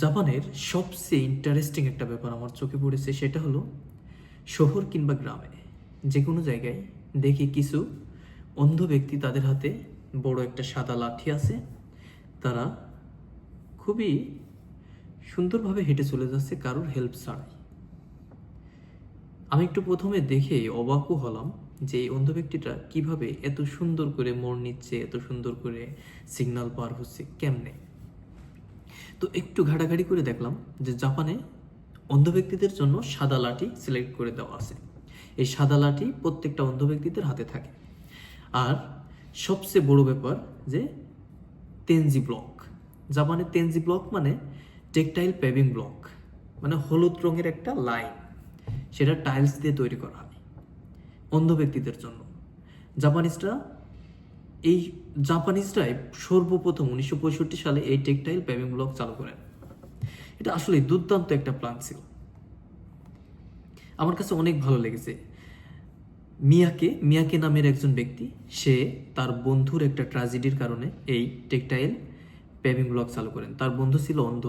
জাপানের সবচেয়ে ইন্টারেস্টিং একটা ব্যাপার আমার চোখে পড়েছে, সেটা হলো শহর কিংবা গ্রামে যে কোনো জায়গায় দেখি কিছু অন্ধ ব্যক্তি তাদের হাতে বড় একটা সাদা লাঠি আছে, তারা খুবই সুন্দরভাবে হেঁটে চলে যাচ্ছে কারোর হেল্প ছাড়াই। আমি একটু প্রথমে দেখে অবাকও হলাম যে এই অন্ধ ব্যক্তিটা কীভাবে এত সুন্দর করে মোড় নিচ্ছে, এত সুন্দর করে সিগন্যাল পার হচ্ছে, কেমনে? তো একটু ঘাটাঘাটি করে দেখলাম যে জাপানে অন্ধ ব্যক্তিদের জন্য সাদা লাঠি সিলেক্ট করে দেওয়া আছে। এই সাদা লাঠি প্রত্যেকটা অন্ধ ব্যক্তিদের হাতে থাকে। আর সবচেয়ে বড় ব্যাপার যে তেনজি ব্লক। জাপানে তেনজি ব্লক মানে টেকটাইল পেভিং ব্লক মানে হলুদ রঙের একটা লাইন। সেটা টাইলস দিয়ে তৈরি করা হয় অন্ধ ব্যক্তিদের জন্য। জাপানিজরা এই জাপানিজরাই সর্বপ্রথম উনিশশো পঁয়ষট্টি সালে এই টেকটাইল পেভিং ব্লক চালু করেন। এটা আসলে দুর্দান্ত একটা প্ল্যান ছিল। আমার কাছে অনেক ভালো লেগেছে। মিয়াকে মিয়াকে নামের একজন ব্যক্তি, সে তার বন্ধুর একটা ট্র্যাজেডির কারণে এই টেকটাইল পেভিং ব্লক চালু করেন। তার বন্ধু ছিল অন্ধ।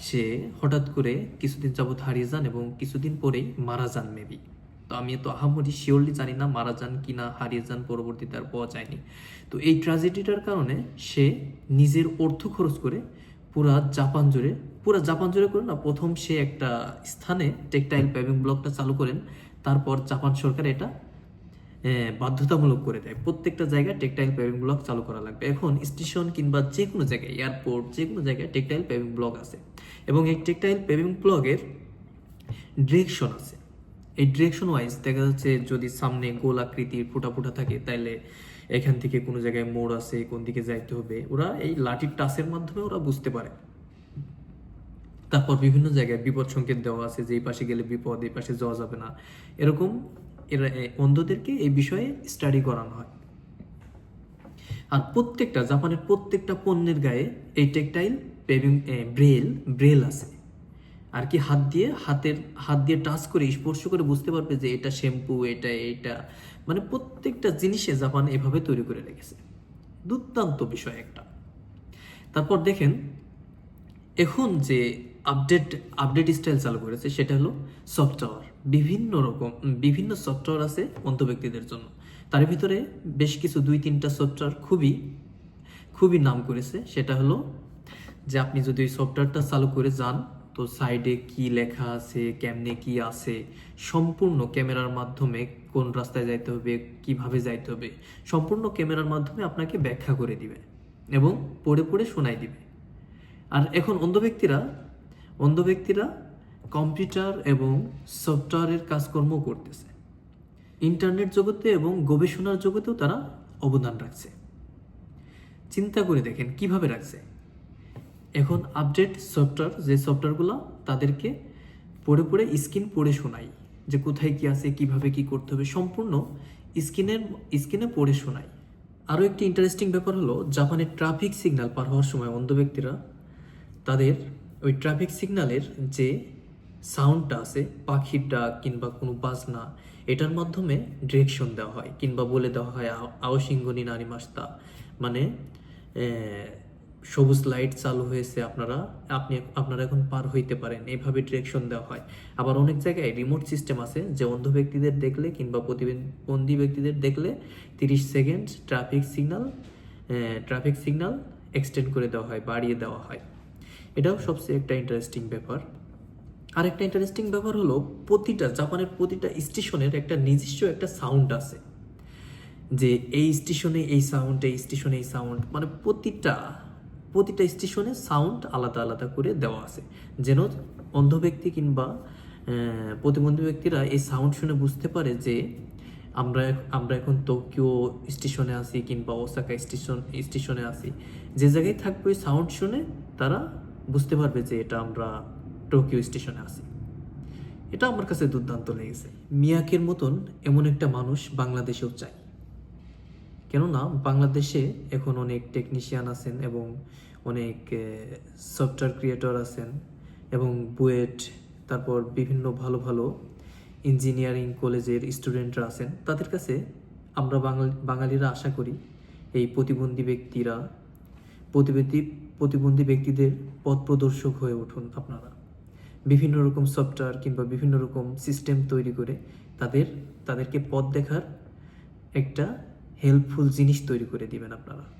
সে হঠাৎ করে কিছুদিন যাবৎ হারিয়ে যান এবং কিছুদিন পরেই মারা যান মেবি তো আমি তো আহামরি শিওরলি জানি না মারা যান কি না, হারিয়ে যান, পরবর্তীতে আর পাওয়া যায়নি। তো এই ট্র্যাজেডিটার কারণে সে নিজের অর্থ খরচ করে পুরা জাপান জুড়ে, পুরা জাপান জুড়ে করে না, প্রথম সে একটা স্থানে টেকটাইল পেভিং ব্লকটা চালু করেন, তারপর জাপান সরকার এটা বাধ্যতামূলক করে দেয়। প্রত্যেকটা জায়গায় টেকটাইল পেভিং ব্লক চালু করা লাগবে। এখন স্টেশন কিংবা যে কোনো জায়গায় এয়ারপোর্ট যে কোনো জায়গায় টেকটাইল পেভিং ব্লক আছে। এবং এই টেকটাইল পেভিং ব্লকের ডিরেকশন আছে। এই ডিরেকশন ওয়াইজ দেখা যাচ্ছে যদি সামনে গোল আকৃতির ফোটা ফোটা থাকে, তাইলে এখান থেকে কোনো জায়গায় মোড় আছে, কোন দিকে যাইতে হবে, ওরা এই লাঠির টাচের মাধ্যমে ওরা বুঝতে পারে। তারপর বিভিন্ন জায়গায় বিপদ সংকেত দেওয়া আছে যে এই পাশে গেলে বিপদ, এই পাশে যাওয়া যাবে না। এরকম এরা অন্ধদেরকে এই বিষয়ে স্টাডি করানো হয়। আর প্রত্যেকটা, জাপানের প্রত্যেকটা পণ্যের গায়ে এই টেকটাইল পেভিং ব্রেল ব্রেল আছে। আর কি হাত দিয়ে, হাতের, হাত দিয়ে টাচ করে স্পর্শ করে বুঝতে পারবে যে এটা শ্যাম্পু এটা এটা। মানে প্রত্যেকটা জিনিসে জাপান এভাবে তৈরি করে রেখেছে। দুর্দান্ত বিষয় একটা। তারপর দেখেন, এখন যে আপডেট আপডেট স্টাইল চালু করেছে সেটা হলো সফটওয়্যার বিভিন্ন রকম, বিভিন্ন সফটওয়্যার আছে অন্ধ ব্যক্তিদের জন্য। তার ভিতরে বেশ কিছু দুই, তিনটা সফটওয়্যার খুবই খুবই নাম করেছে। সেটা হলো যে আপনি যদি ওই সফটওয়্যারটা চালু করে যান তো সাইডে কি লেখা আছে, কেমনে কি আছে, সম্পূর্ণ ক্যামেরার মাধ্যমে কোন রাস্তায় যাইতে হবে, কীভাবে যাইতে হবে, সম্পূর্ণ ক্যামেরার মাধ্যমে আপনাকে ব্যাখ্যা করে দিবে এবং পড়ে পড়ে শোনাই দিবে। আর এখন অন্ধ ব্যক্তিরা অন্ধ ব্যক্তিরা কম্পিউটার এবং সফটওয়্যারের কাজকর্ম করতেছে। ইন্টারনেট জগতে এবং গবেষণার জগতেও তারা অবদান রাখছে। চিন্তা করে দেখেন কীভাবে রাখছে। এখন আপডেট সফটওয়্যার যে সফটওয়্যারগুলো তাদেরকে পড়ে পড়ে স্ক্রিন পড়ে শোনাই যে কোথায় কি আছে, কীভাবে কি করতে হবে, সম্পূর্ণ স্ক্রিনের স্ক্রিনে পড়ে শোনাই আরও একটি ইন্টারেস্টিং ব্যাপার হলো জাপানের ট্রাফিক সিগন্যাল পার হওয়ার সময় অন্ধ ব্যক্তিরা তাদের ওই ট্রাফিক সিগন্যালের যে সাউন্ডটা আছে, পাখির ডাক কিংবা কোনো বাজনা, এটার মাধ্যমে ডিরেকশন দেওয়া হয়, কিংবা বলে দেওয়া হয়, আও- আওসিঙ্গনি নারী মাস্তা। মানে সবুজ লাইট চালু হয়েছে আপনারা, আপনি আপনারা এখন পার হইতে পারেন। এইভাবে ডিরেকশন দেওয়া হয়। আবার অনেক জায়গায় রিমোট সিস্টেম আছে, যে অন্ধ ব্যক্তিদের দেখলে কিংবা প্রতিবন্ধী ব্যক্তিদের দেখলে তিরিশ second traffic signal traffic signal extend করে দেওয়া হয়, বাড়িয়ে দেওয়া হয়। এটাও সবচেয়ে একটা ইন্টারেস্টিং ব্যাপার। আরেকটা ইন্টারেস্টিং ব্যাপার হলো, প্রতিটা, জাপানের প্রতিটা স্টেশনের একটা নিজস্ব একটা সাউন্ড আছে। যে এই স্টেশনে এই সাউন্ড এই স্টেশনে এই সাউন্ড মানে প্রতিটা প্রতিটা স্টেশনে সাউন্ড আলাদা আলাদা করে দেওয়া আছে। যেন অন্ধ ব্যক্তি কিংবা প্রতিবন্ধী ব্যক্তিরা এই সাউন্ড শুনে বুঝতে পারে যে আমরা আমরা এখন টোকিও স্টেশনে আছি কিংবা ওসাকা স্টেশন, স্টেশনে আছি। যে জায়গায় থাকবে ওই সাউন্ড শুনে তারা বুঝতে পারবে যে এটা আমরা টোকিও স্টেশনে আছি। এটা আমার কাছে দুর্দান্ত লেগেছে। মিয়াকের মতন এমন একটা মানুষ বাংলাদেশেও চাই। কেননা বাংলাদেশে এখন অনেক টেকনিশিয়ান আছেন এবং অনেক সফটওয়্যার ক্রিয়েটর আছেন এবং বুয়েট, তারপর বিভিন্ন ভালো ভালো ইঞ্জিনিয়ারিং কলেজের স্টুডেন্টরা আছেন। তাদের কাছে আমরা বাঙালি, বাঙালিরা আশা করি এই প্রতিবন্ধী ব্যক্তিরা প্রতিবন্ধী প্রতিবন্ধী ব্যক্তিদের পথ প্রদর্শক হয়ে উঠুন আপনারা। বিভিন্ন রকম সফটওয়্যার কিংবা বিভিন্ন রকম সিস্টেম তৈরি করে তাদের, তাদেরকে পথ দেখার একটা হেল্পফুল জিনিস তৈরি করে দিবেন আপনারা।